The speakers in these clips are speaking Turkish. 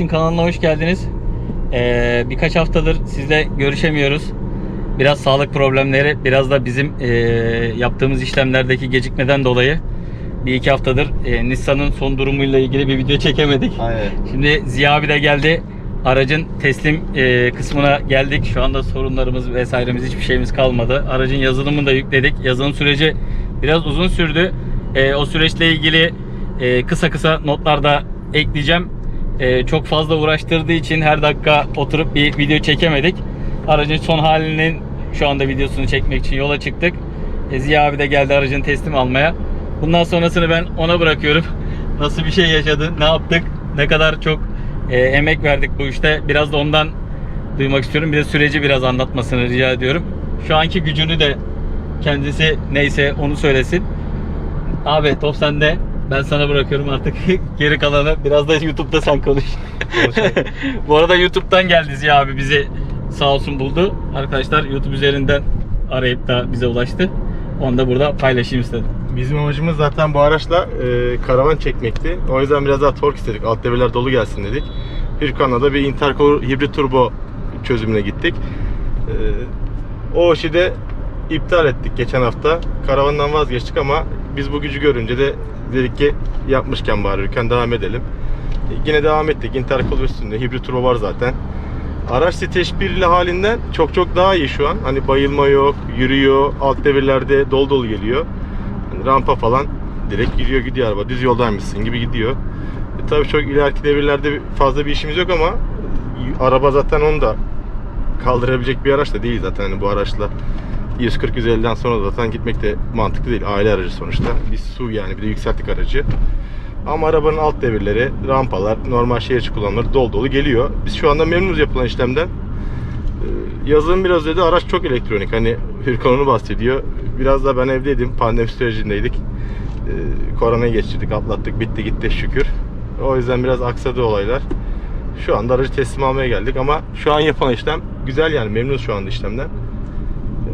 Station kanalına hoş geldiniz. Ee, birkaç haftadır sizle görüşemiyoruz. Biraz sağlık problemleri, biraz da bizim ee, yaptığımız işlemlerdeki gecikmeden dolayı bir iki haftadır ee, Nissan'ın son durumuyla ilgili bir video çekemedik. Aynen. Şimdi Ziya abi de geldi. Aracın teslim ee, kısmına geldik. Şu anda sorunlarımız vesairemiz hiçbir şeyimiz kalmadı. Aracın yazılımını da yükledik. Yazılım süreci biraz uzun sürdü. Ee, o süreçle ilgili ee, kısa kısa notlar da ekleyeceğim. Ee, çok fazla uğraştırdığı için her dakika oturup bir video çekemedik. Aracın son halinin şu anda videosunu çekmek için yola çıktık. E, Ziya abi de geldi aracın teslim almaya. Bundan sonrasını ben ona bırakıyorum. Nasıl bir şey yaşadı, ne yaptık, ne kadar çok e, emek verdik bu işte. Biraz da ondan duymak istiyorum. Bir de süreci biraz anlatmasını rica ediyorum. Şu anki gücünü de kendisi neyse onu söylesin. Abi top sende. Ben sana bırakıyorum artık geri kalanı. Biraz da YouTube'da sen konuş. Bu arada YouTube'dan geldi Ziya abi bizi sağ olsun buldu. Arkadaşlar YouTube üzerinden arayıp da bize ulaştı. Onu da burada paylaşayım istedim. Bizim amacımız zaten bu araçla e, karavan çekmekti. O yüzden biraz daha tork istedik. Alt devirler dolu gelsin dedik. Hürkan'la da bir intercooler hibrit turbo çözümüne gittik. E, o işi de iptal ettik geçen hafta. Karavandan vazgeçtik ama biz bu gücü görünce de dedik ki yapmışken bari Hürkan devam edelim. E, yine devam ettik. Intercooler üstünde hibrit turbo var zaten. Araç siteş birli halinden çok çok daha iyi şu an. Hani bayılma yok, yürüyor, alt devirlerde dolu dolu geliyor. Hani rampa falan direkt giriyor gidiyor araba. Düz yoldaymışsın gibi gidiyor. E, tabii çok ileriki devirlerde fazla bir işimiz yok ama araba zaten onu da kaldırabilecek bir araç da değil zaten hani bu araçla 140-150'den sonra zaten gitmek de mantıklı değil. Aile aracı sonuçta. Bir SUV yani bir de yükselttik aracı. Ama arabanın alt devirleri, rampalar, normal şehir içi kullanımları dolu dolu geliyor. Biz şu anda memnunuz yapılan işlemden. Ee, Yazılım biraz dedi araç çok elektronik. Hani Hürkan onu bahsediyor. Biraz da ben evdeydim. Pandemi sürecindeydik. Ee, Koronayı geçirdik, atlattık. Bitti gitti şükür. O yüzden biraz aksadı olaylar. Şu anda aracı teslim almaya geldik ama şu an yapılan işlem güzel yani memnunuz şu anda işlemden.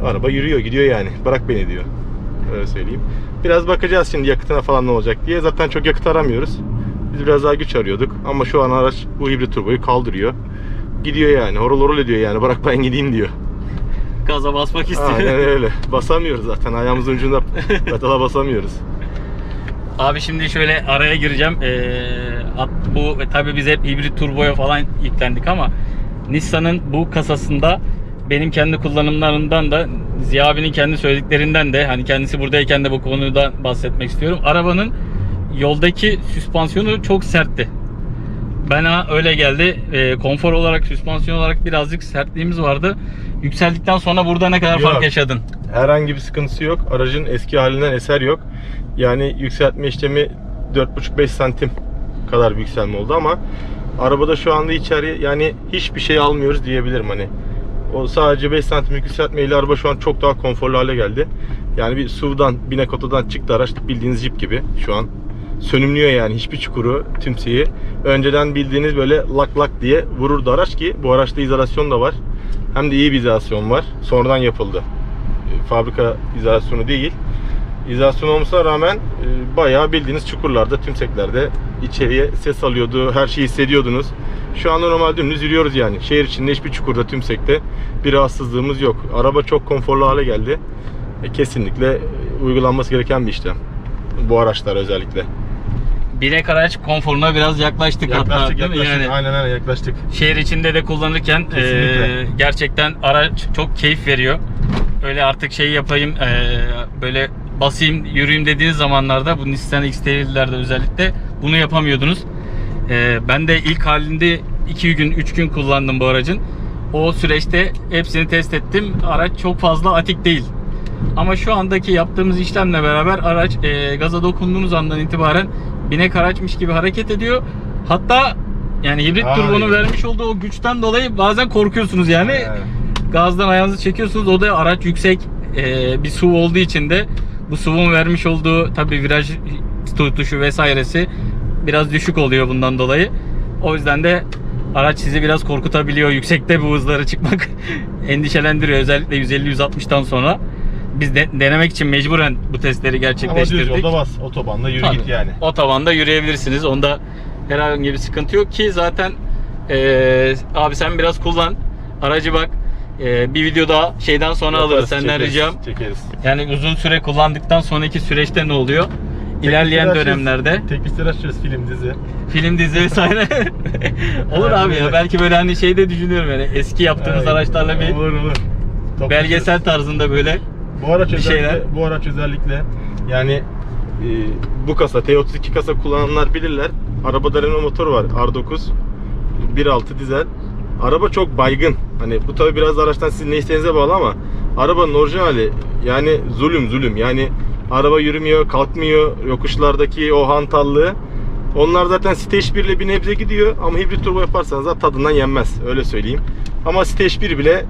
Araba yürüyor, gidiyor yani. Bırak beni diyor. Öyle söyleyeyim. Biraz bakacağız şimdi yakıtına falan ne olacak diye. Zaten çok yakıt aramıyoruz. Biz biraz daha güç arıyorduk. Ama şu an araç bu hibrit turboyu kaldırıyor. Gidiyor yani. Horul horul ediyor yani. Bırak ben gideyim diyor. Gaza basmak istiyor. Aynen öyle. Basamıyoruz zaten. Ayağımızın ucunda pedala basamıyoruz. Abi şimdi şöyle araya gireceğim. Ee, at- bu e, tabii biz hep hibrit turboya falan yüklendik ama Nissan'ın bu kasasında benim kendi kullanımlarından da Ziya abinin kendi söylediklerinden de hani kendisi buradayken de bu konudan bahsetmek istiyorum. Arabanın yoldaki süspansiyonu çok sertti. Bana öyle geldi. Ee, konfor olarak, süspansiyon olarak birazcık sertliğimiz vardı. Yükseldikten sonra burada ne kadar Yok. fark yaşadın? Herhangi bir sıkıntısı yok. Aracın eski halinden eser yok. Yani yükseltme işlemi 4,5-5 santim kadar bir yükselme oldu ama arabada şu anda içeri yani hiçbir şey almıyoruz diyebilirim hani. O sadece 5 santim yükseltmeyle araba şu an çok daha konforlu hale geldi. Yani bir SUV'dan, binek otodan çıktı araç bildiğiniz Jeep gibi şu an. Sönümlüyor yani hiçbir çukuru, tümseyi. Önceden bildiğiniz böyle lak lak diye vururdu araç ki bu araçta izolasyon da var. Hem de iyi bir izolasyon var. Sonradan yapıldı. Fabrika izolasyonu değil. İzolasyon olmasına rağmen e, bayağı bildiğiniz çukurlarda, tümseklerde içeriye ses alıyordu. Her şeyi hissediyordunuz. Şu anda normal dümdüz yürüyoruz yani. Şehir içinde hiçbir çukurda, tümsekte bir rahatsızlığımız yok. Araba çok konforlu hale geldi. E, kesinlikle e, uygulanması gereken bir işlem. Bu araçlar özellikle. Binek araç konforuna biraz yaklaştık, hatta değil mi? Yani Aynen aynen yaklaştık. şehir içinde de kullanırken Kesinlikle. e, gerçekten araç çok keyif veriyor. Öyle artık şey yapayım e, böyle basayım yürüyeyim dediğiniz zamanlarda bu Nissan X-Trail'lerde özellikle bunu yapamıyordunuz. E, ben de ilk halinde 2 gün 3 gün kullandım bu aracın. O süreçte hepsini test ettim. Araç çok fazla atik değil. Ama şu andaki yaptığımız işlemle beraber araç e, gaza dokunduğunuz andan itibaren binek araçmış gibi hareket ediyor. Hatta yani hibrit Ay. turbonun vermiş olduğu o güçten dolayı bazen korkuyorsunuz yani. Aynen. Gazdan ayağınızı çekiyorsunuz. O da araç yüksek e, bir SUV olduğu için de bu SUV'un vermiş olduğu tabii viraj tutuşu vesairesi biraz düşük oluyor bundan dolayı. O yüzden de araç sizi biraz korkutabiliyor. Yüksekte bu hızlara çıkmak endişelendiriyor. Özellikle 150-160'tan sonra. Biz de, denemek için mecburen bu testleri Ama düz gerçekleştirdik. yolda bas. Otobanda yürü Tabii. git yani. Otobanda yürüyebilirsiniz. Onda Herhangi bir sıkıntı yok ki zaten e, abi sen biraz kullan. Aracı bak. E, bir video daha şeyden sonra alırız Yaparız, senden çekeriz, ricam. Çekeriz. Yani uzun süre kullandıktan sonraki süreçte ne oluyor? İlerleyen Teknikleri dönemlerde Teknikleri açıyoruz film dizi. film dizi vesaire olur abi ya belki böyle hani şey de düşünüyorum yani eski yaptığınız Ay, araçlarla bir Olur olur. Top belgesel tarzında böyle Bu araç bir özellikle, şeyler. bu araç özellikle yani e, bu kasa T32 kasa kullananlar bilirler. Arabada Renault motor var R9 1.6 dizel. Araba çok baygın. Hani bu tabi biraz da araçtan sizin ne isteğinize bağlı ama arabanın orijinali yani zulüm zulüm. Yani araba yürümüyor, kalkmıyor. Yokuşlardaki o hantallığı onlar zaten Stage 1 ile bir nebze gidiyor ama hibrit turbo yaparsanız da tadından yenmez. Öyle söyleyeyim. Ama Stage 1 bile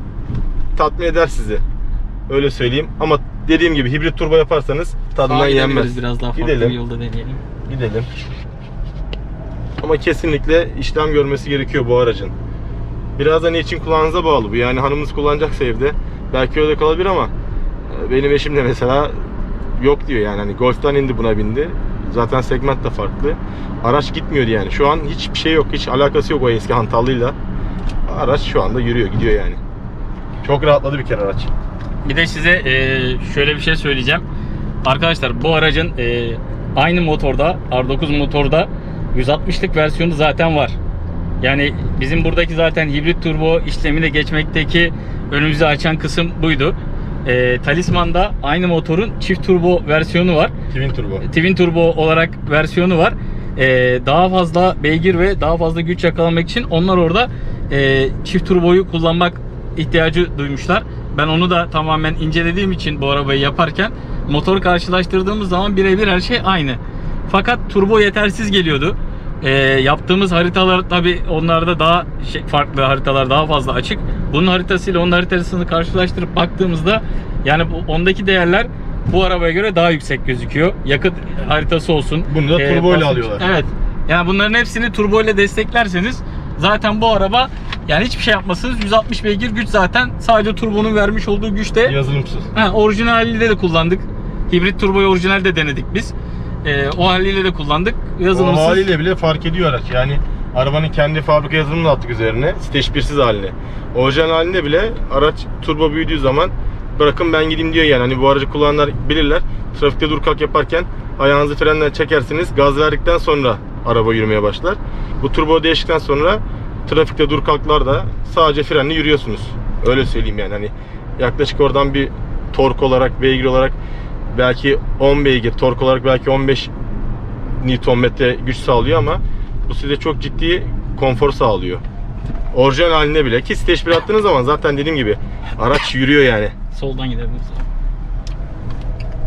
tatmin eder sizi. Öyle söyleyeyim. Ama dediğim gibi hibrit turbo yaparsanız tadından Sağa yenmez. biraz daha farklı Gidelim. bir yolda deneyelim. Gidelim. Ama kesinlikle işlem görmesi gerekiyor bu aracın. Biraz da ne için kulağınıza bağlı bu. Yani hanımınız kullanacaksa evde belki öyle kalabilir ama e, benim eşim de mesela yok diyor yani hani Golf'tan indi buna bindi. Zaten segment de farklı. Araç gitmiyordu yani. Şu an hiçbir şey yok. Hiç alakası yok o eski hantallıyla. Araç şu anda yürüyor, gidiyor yani. Çok rahatladı bir kere araç. Bir de size e, şöyle bir şey söyleyeceğim. Arkadaşlar bu aracın e, aynı motorda R9 motorda 160'lık versiyonu zaten var. Yani bizim buradaki zaten hibrit turbo işlemine geçmekteki önümüzü açan kısım buydu. E, Talisman'da aynı motorun çift turbo versiyonu var. Twin turbo. Twin turbo olarak versiyonu var. Ee, daha fazla beygir ve daha fazla güç yakalamak için onlar orada e, çift turboyu kullanmak ihtiyacı duymuşlar. Ben onu da tamamen incelediğim için bu arabayı yaparken motor karşılaştırdığımız zaman birebir her şey aynı. Fakat turbo yetersiz geliyordu. Ee, yaptığımız haritalar tabi onlarda daha şey, farklı haritalar daha fazla açık. Bunun haritasıyla onun haritasını karşılaştırıp baktığımızda yani bu, ondaki değerler bu arabaya göre daha yüksek gözüküyor. Yakıt haritası olsun. Bunu da Ee, turbo ile basınç- alıyorlar. Evet. Yani bunların hepsini turbo ile desteklerseniz zaten bu araba yani hiçbir şey yapmasanız 160 beygir güç zaten sadece turbonun vermiş olduğu güçte Yazılımsız. Ha, orijinal haliyle de kullandık. Hibrit turboyu orijinal de denedik biz. Ee, o haliyle de kullandık. Yazılımsız. O haliyle bile fark ediyor araç. Yani arabanın kendi fabrika yazılımını attık üzerine. Stage 1'siz haline. Orijinal halinde bile araç turbo büyüdüğü zaman bırakın ben gideyim diyor yani. Hani bu aracı kullananlar bilirler. Trafikte dur kalk yaparken ayağınızı frenden çekersiniz. Gaz verdikten sonra araba yürümeye başlar. Bu turbo değiştikten sonra trafikte dur kalklarda sadece frenle yürüyorsunuz. Öyle söyleyeyim yani. Hani yaklaşık oradan bir tork olarak, beygir olarak belki 10 beygir, tork olarak belki 15 Newtonmetre güç sağlıyor ama bu size çok ciddi konfor sağlıyor. Orijinal haline bile ki stage 1 attığınız zaman zaten dediğim gibi araç yürüyor yani. Soldan gidebiliriz.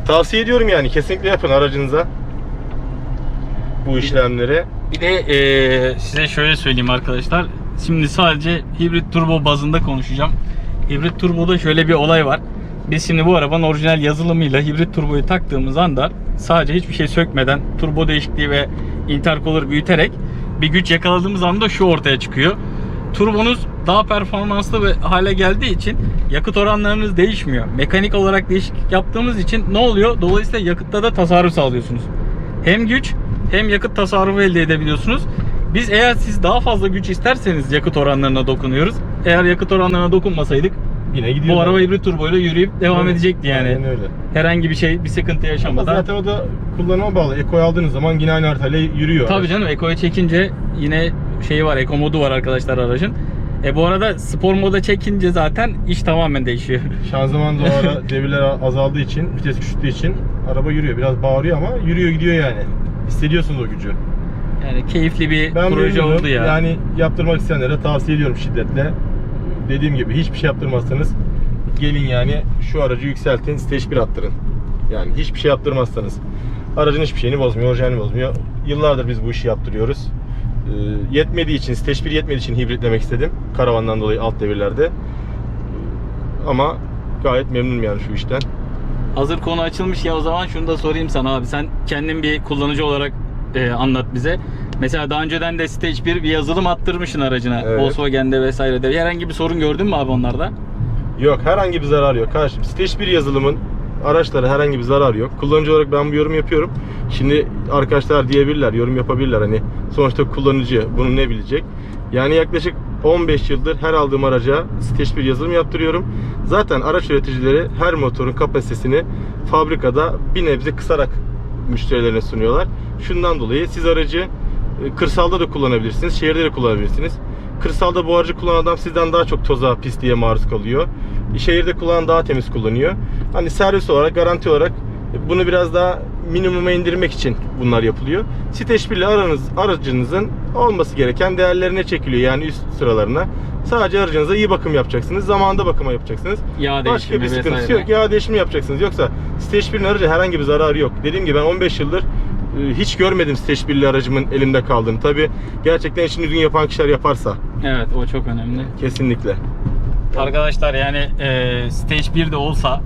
Tavsiye ediyorum yani kesinlikle yapın aracınıza bu işlemleri. Bir de eee, size şöyle söyleyeyim arkadaşlar. Şimdi sadece hibrit turbo bazında konuşacağım. Hibrit turboda şöyle bir olay var. Biz şimdi bu arabanın orijinal yazılımıyla hibrit turboyu taktığımız anda sadece hiçbir şey sökmeden turbo değişikliği ve intercooler büyüterek bir güç yakaladığımız anda şu ortaya çıkıyor. Turbonuz daha performanslı ve hale geldiği için yakıt oranlarınız değişmiyor. Mekanik olarak değişiklik yaptığımız için ne oluyor? Dolayısıyla yakıtta da tasarruf sağlıyorsunuz. Hem güç hem yakıt tasarrufu elde edebiliyorsunuz. Biz eğer siz daha fazla güç isterseniz yakıt oranlarına dokunuyoruz. Eğer yakıt oranlarına dokunmasaydık Yine gidiyor. bu araba hibrit turbo ile yürüyüp devam Evet, edecekti yani. Aynen öyle. Herhangi bir şey, bir sıkıntı Ama yaşamadan. zaten o da kullanıma bağlı. Eko'yu aldığınız zaman yine aynı haritayla yürüyor. Tabii araç. canım Eko'ya çekince yine şeyi var, Eko modu var arkadaşlar aracın. E bu arada spor moda çekince zaten iş tamamen değişiyor. Şanzıman da o ara devirler azaldığı için, vites küçülttüğü için araba yürüyor. Biraz bağırıyor ama yürüyor gidiyor yani. Hissediyorsunuz o gücü. Yani keyifli bir Ben proje oldu ya. Yani yaptırmak isteyenlere tavsiye ediyorum şiddetle. Dediğim gibi hiçbir şey yaptırmazsanız gelin yani şu aracı yükseltin, stage 1 attırın. Yani hiçbir şey yaptırmazsanız. Aracın hiçbir şeyini bozmuyor, orijinalini bozmuyor. Yıllardır biz bu işi yaptırıyoruz. Ee, yetmediği için, stage 1 yetmediği için hibritlemek istedim. Karavandan dolayı alt devirlerde. Ama gayet memnunum yani şu işten. Hazır konu açılmış ya o zaman şunu da sorayım sana abi. Sen kendin bir kullanıcı olarak e, anlat bize. Mesela daha önceden de Stage 1 bir yazılım attırmışsın aracına. Evet. Volkswagen'de vesairede. Herhangi bir sorun gördün mü abi onlarda? Yok herhangi bir zarar yok. Kardeşim Stage 1 yazılımın Araçlara herhangi bir zarar yok. Kullanıcı olarak ben bu yorum yapıyorum. Şimdi arkadaşlar diyebilirler, yorum yapabilirler. Hani sonuçta kullanıcı bunu ne bilecek? Yani yaklaşık 15 yıldır her aldığım araca stage bir yazılım yaptırıyorum. Zaten araç üreticileri her motorun kapasitesini fabrikada bir nebze kısarak müşterilerine sunuyorlar. Şundan dolayı siz aracı kırsalda da kullanabilirsiniz, şehirde de kullanabilirsiniz. Kırsalda bu aracı kullanan adam sizden daha çok toza, pisliğe maruz kalıyor. Şehirde kullanan daha temiz kullanıyor. Hani servis olarak, garanti olarak bunu biraz daha minimuma indirmek için bunlar yapılıyor. Siteş ile aranız, aracınızın olması gereken değerlerine çekiliyor yani üst sıralarına. Sadece aracınıza iyi bakım yapacaksınız. Zamanında bakıma yapacaksınız. Yağ Başka bir sıkıntısı vesaire. yok. Yağ değişimi yapacaksınız. Yoksa Stage 1'in aracı herhangi bir zararı yok. Dediğim gibi ben 15 yıldır e, hiç görmedim Stage 1'li aracımın elimde kaldığını. Tabi gerçekten işini düzgün yapan kişiler yaparsa Evet o çok önemli. kesinlikle. Arkadaşlar yani e, stage 1 de olsa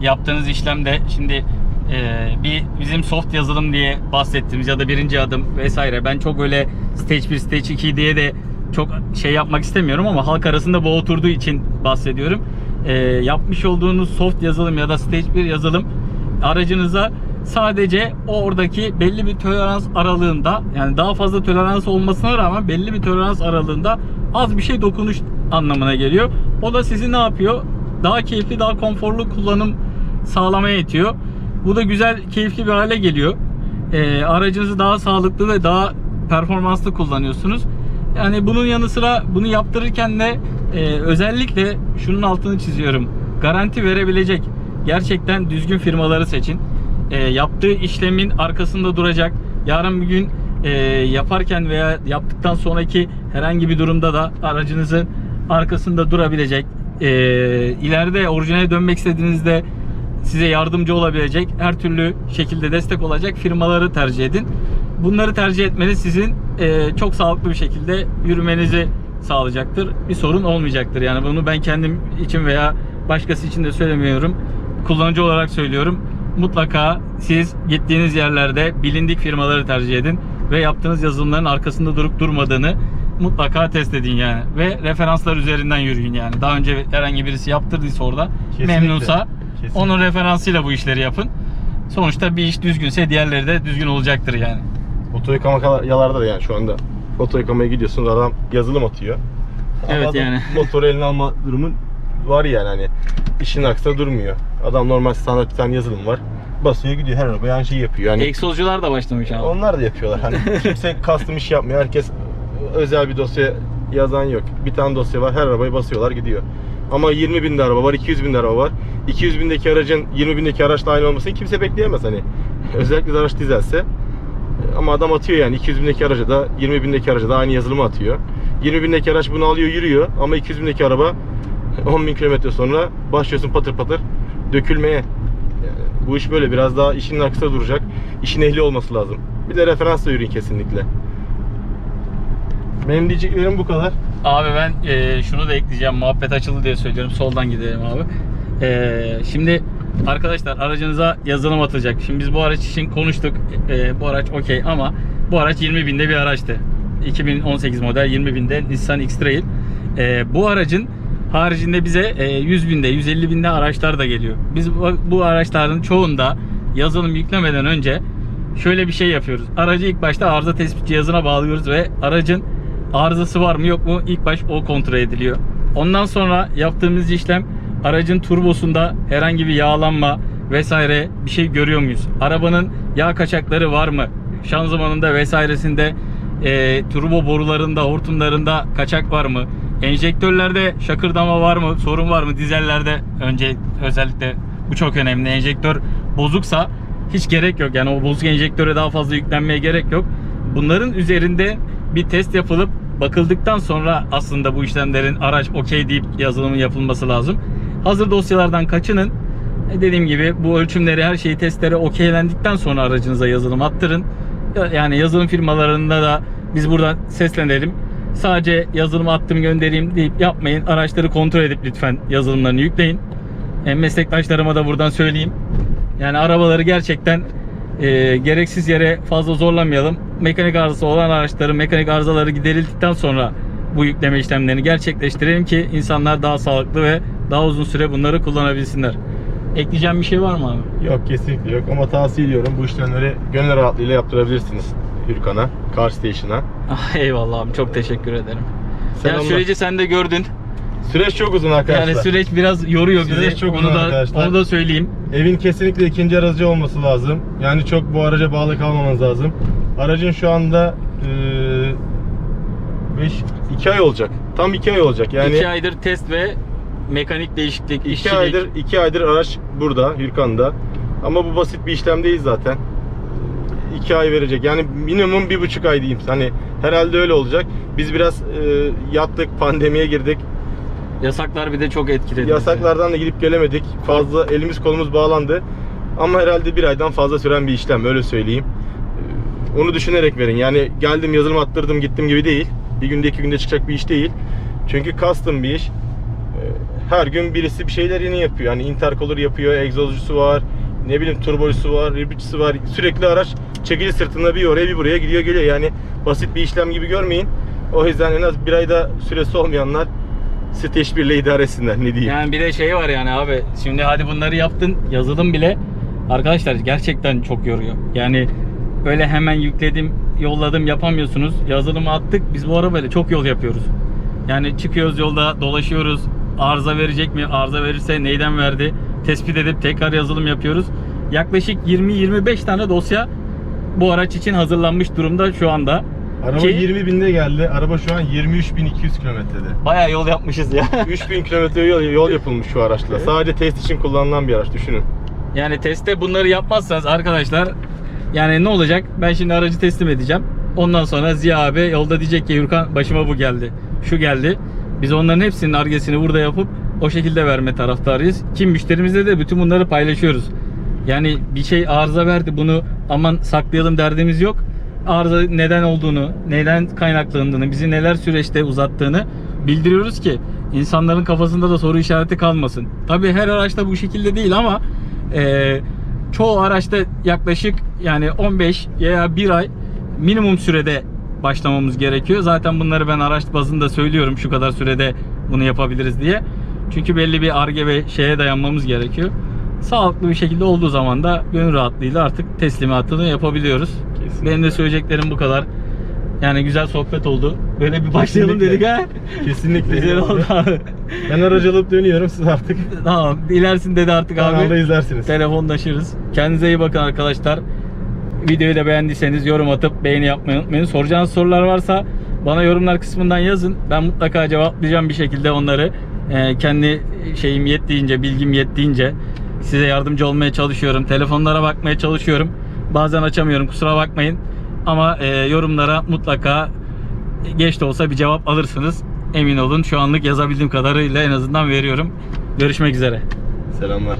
yaptığınız işlemde şimdi e, bir bizim soft yazılım diye bahsettiğimiz ya da birinci adım vesaire ben çok öyle stage 1 stage 2 diye de çok şey yapmak istemiyorum ama halk arasında bu oturduğu için bahsediyorum. E, yapmış olduğunuz soft yazılım ya da stage 1 yazılım aracınıza sadece oradaki belli bir tolerans aralığında yani daha fazla tolerans olmasına rağmen belli bir tolerans aralığında az bir şey dokunuş anlamına geliyor. O da sizi ne yapıyor? Daha keyifli, daha konforlu kullanım sağlamaya yetiyor. Bu da güzel, keyifli bir hale geliyor. Ee, aracınızı daha sağlıklı ve daha performanslı kullanıyorsunuz. Yani bunun yanı sıra bunu yaptırırken de e, özellikle şunun altını çiziyorum. Garanti verebilecek gerçekten düzgün firmaları seçin. E, yaptığı işlemin arkasında duracak. Yarın bir gün e, yaparken veya yaptıktan sonraki herhangi bir durumda da aracınızın arkasında durabilecek. E, ileride orijinale dönmek istediğinizde size yardımcı olabilecek, her türlü şekilde destek olacak firmaları tercih edin. Bunları tercih etmeniz sizin e, çok sağlıklı bir şekilde yürümenizi sağlayacaktır. Bir sorun olmayacaktır. Yani bunu ben kendim için veya başkası için de söylemiyorum. Kullanıcı olarak söylüyorum. Mutlaka siz gittiğiniz yerlerde bilindik firmaları tercih edin ve yaptığınız yazılımların arkasında durup durmadığını mutlaka test edin yani ve referanslar üzerinden yürüyün yani. Daha önce herhangi birisi yaptırdıysa orada Kesinlikle. memnunsa Kesinlikle. onun referansıyla bu işleri yapın. Sonuçta bir iş düzgünse diğerleri de düzgün olacaktır yani. Oto yıkama yalarda da yani şu anda oto yıkamaya gidiyorsunuz adam yazılım atıyor. Evet adam yani. Motoru eline alma durumu var yani hani işin arkasında durmuyor. Adam normal standart bir tane yazılım var. Basıyor gidiyor her araba aynı şeyi yapıyor. Yani Egzozcular da başlamış abi. onlar da yapıyorlar. Hani kimse custom iş yapmıyor. Herkes özel bir dosya yazan yok. Bir tane dosya var. Her arabayı basıyorlar gidiyor. Ama 20 binde araba var, 200 binde araba var. 200 bindeki aracın 20 bindeki araçla aynı olmasını kimse bekleyemez hani. Özellikle de araç dizelse. Ama adam atıyor yani 200 bindeki araca da 20 bindeki araca da aynı yazılımı atıyor. 20 bindeki araç bunu alıyor yürüyor ama 200 bindeki araba 10 bin kilometre sonra başlıyorsun patır patır dökülmeye. Yani bu iş böyle biraz daha işin arkasında duracak. İşin ehli olması lazım. Bir de referansla yürüyün kesinlikle. Benim diyeceklerim bu kadar. Abi ben e, şunu da ekleyeceğim. Muhabbet açıldı diye söylüyorum. Soldan gidelim abi. E, şimdi arkadaşlar aracınıza yazılım atacak. Şimdi biz bu araç için konuştuk. E, bu araç okey ama bu araç 20 binde bir araçtı. 2018 model 20 binde Nissan X-Trail. E, bu aracın haricinde bize e, 100 binde, 150 binde araçlar da geliyor. Biz bu araçların çoğunda yazılım yüklemeden önce şöyle bir şey yapıyoruz. Aracı ilk başta arıza tespit cihazına bağlıyoruz ve aracın arızası var mı yok mu ilk baş o kontrol ediliyor. Ondan sonra yaptığımız işlem aracın turbosunda herhangi bir yağlanma vesaire bir şey görüyor muyuz? Arabanın yağ kaçakları var mı? Şanzımanında vesairesinde e, turbo borularında, hortumlarında kaçak var mı? Enjektörlerde şakırdama var mı? Sorun var mı? Dizellerde önce özellikle bu çok önemli. Enjektör bozuksa hiç gerek yok. Yani o bozuk enjektöre daha fazla yüklenmeye gerek yok. Bunların üzerinde bir test yapılıp bakıldıktan sonra aslında bu işlemlerin araç okey deyip yazılımın yapılması lazım. Hazır dosyalardan kaçının. E, Dediğim gibi bu ölçümleri her şeyi testlere okeylendikten sonra aracınıza yazılım attırın. Ya- Yani yazılım firmalarında da biz buradan seslenelim. Sadece yazılımı attım göndereyim deyip yapmayın. Araçları kontrol edip lütfen yazılımlarını yükleyin. E, meslektaşlarıma da buradan söyleyeyim. Yani arabaları gerçekten e, gereksiz yere fazla zorlamayalım. Mekanik arızası olan araçların mekanik arızaları giderildikten sonra bu yükleme işlemlerini gerçekleştirelim ki insanlar daha sağlıklı ve daha uzun süre bunları kullanabilsinler. Ekleyeceğim bir şey var mı abi? Yok kesinlikle yok ama tavsiye ediyorum bu işlemleri gönül rahatlığıyla yaptırabilirsiniz Hürkan'a, Car Station'a. Ah, eyvallah abi çok teşekkür ederim. Selamlar. Yani süreci sen de gördün. Süreç çok uzun arkadaşlar. Yani süreç biraz yoruyor Süreç bizi. çok onu da arkadaşlar. onu da söyleyeyim. Evin kesinlikle ikinci aracı olması lazım. Yani çok bu araca bağlı kalmamanız lazım. Aracın şu anda 5 2 ay olacak. Tam 2 ay olacak. Yani İki aydır test ve mekanik değişiklik, 2 işçilik. aydır 2 aydır araç burada Hürkan'da. Ama bu basit bir işlem değil zaten. 2 ay verecek. Yani minimum bir buçuk ay diyeyim. Hani herhalde öyle olacak. Biz biraz e, yattık, pandemiye girdik. Yasaklar bir de çok etkiledi. Yasaklardan da gidip gelemedik. Fazla elimiz kolumuz bağlandı. Ama herhalde bir aydan fazla süren bir işlem öyle söyleyeyim. Ee, Onu düşünerek verin. Yani geldim yazılım attırdım gittim gibi değil. Bir günde iki günde çıkacak bir iş değil. Çünkü custom bir iş. Ee, Her gün birisi bir şeyler yeni yapıyor. Yani intercooler yapıyor, egzozcusu var, ne bileyim turbocusu var, hibritçisi var. Sürekli araç çekici sırtında bir oraya bir buraya gidiyor geliyor. Yani basit bir işlem gibi görmeyin. O yüzden en az bir ayda süresi olmayanlar site birle idare etsinler ne diyeyim. Yani bir de şey var yani abi. Şimdi hadi bunları yaptın. Yazılım bile arkadaşlar gerçekten çok yoruyor. Yani öyle hemen yükledim, yolladım yapamıyorsunuz. Yazılımı attık. Biz bu arabayla çok yol yapıyoruz. Yani çıkıyoruz yolda dolaşıyoruz. Arıza verecek mi? Arıza verirse neyden verdi? Tespit edip tekrar yazılım yapıyoruz. Yaklaşık 20-25 tane dosya bu araç için hazırlanmış durumda şu anda. Araba Ki- 20 binde geldi. Araba şu an 23.200 kilometrede. Bayağı yol yapmışız ya. 3000 kilometre yol, yol yapılmış şu araçla. Sadece test için kullanılan bir araç düşünün. Yani testte bunları yapmazsanız arkadaşlar yani ne olacak? Ben şimdi aracı teslim edeceğim. Ondan sonra Ziya abi yolda diyecek ki Yurkan başıma bu geldi. Şu geldi. Biz onların hepsinin argesini burada yapıp o şekilde verme taraftarıyız. Ki müşterimizle de bütün bunları paylaşıyoruz. Yani bir şey arıza verdi bunu aman saklayalım derdimiz yok. Arıza neden olduğunu, neden kaynaklandığını, bizi neler süreçte uzattığını bildiriyoruz ki insanların kafasında da soru işareti kalmasın. Tabii her araçta bu şekilde değil ama e, çoğu araçta yaklaşık yani 15 veya 1 ay minimum sürede başlamamız gerekiyor. Zaten bunları ben araç bazında söylüyorum şu kadar sürede bunu yapabiliriz diye. Çünkü belli bir arge ve şeye dayanmamız gerekiyor. Sağlıklı bir şekilde olduğu zaman da gönül rahatlığıyla artık teslimatını yapabiliyoruz. Kesinlikle. Benim de söyleyeceklerim bu kadar. Yani güzel sohbet oldu. Böyle bir başlayalım Kesinlikle. dedik ha. Kesinlikle. Güzel oldu abi. Ben aracı alıp dönüyorum siz artık Tamam. İlersin dedi artık abi. kanalda izlersiniz. Telefonlaşırız. Kendinize iyi bakın arkadaşlar. Videoyu da beğendiyseniz yorum atıp beğeni yapmayı unutmayın. Soracağınız sorular varsa bana yorumlar kısmından yazın. Ben mutlaka cevaplayacağım bir şekilde onları. Ee, kendi şeyim yettiğince, bilgim yettiğince size yardımcı olmaya çalışıyorum. Telefonlara bakmaya çalışıyorum. Bazen açamıyorum kusura bakmayın. Ama e, yorumlara mutlaka geç de olsa bir cevap alırsınız. Emin olun şu anlık yazabildiğim kadarıyla en azından veriyorum. Görüşmek üzere. Selamlar.